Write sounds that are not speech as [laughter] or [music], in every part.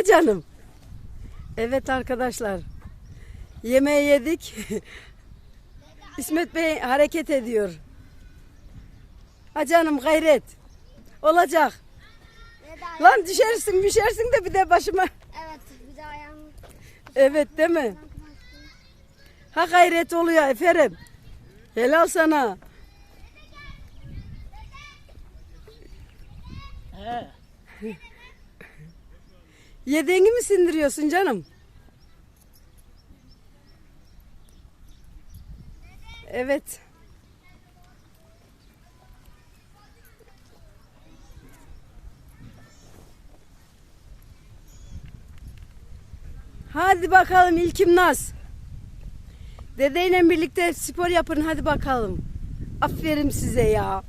Ha canım. Evet arkadaşlar. Yemeği yedik. [laughs] İsmet Bey hareket ediyor. Ha canım gayret. Olacak. Lan düşersin düşersin de bir de başıma. Evet bir de ayağımı. Evet değil mi? Ha gayret oluyor efendim. Helal sana. He. Yediğini mi sindiriyorsun canım? Evet. Hadi bakalım İlkim Naz. Dedeyle birlikte spor yapın hadi bakalım. Aferin size ya.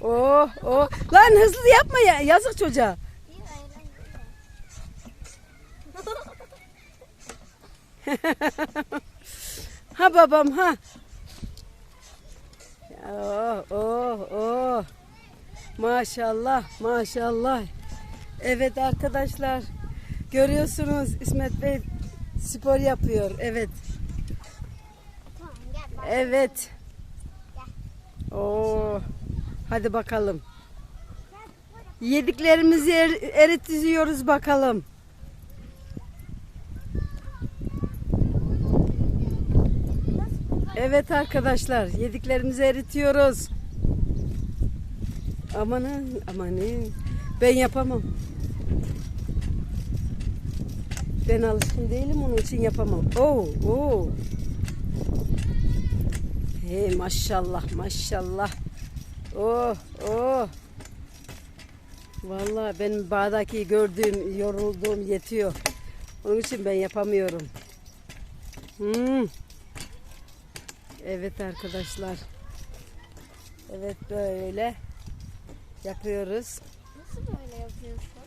Oh oh. Lan hızlı yapma ya. Yazık çocuğa. Bir eğlenceli. [laughs] Ha babam ha. Oh oh oh. Maşallah maşallah. Evet arkadaşlar. Görüyorsunuz İsmet Bey spor yapıyor. Evet. Evet. Oo. Hadi bakalım. Yediklerimizi er, eritiyoruz bakalım. Evet arkadaşlar, yediklerimizi eritiyoruz. Amanın, amanın. Ben yapamam. Ben alışkın değilim onun için yapamam. Oo, oo. Hey maşallah, maşallah. Oh, oh. Vallahi benim bağdaki gördüğüm, yorulduğum yetiyor. Onun için ben yapamıyorum. Hmm. Evet arkadaşlar. Evet böyle yapıyoruz. Nasıl böyle yapıyorsun?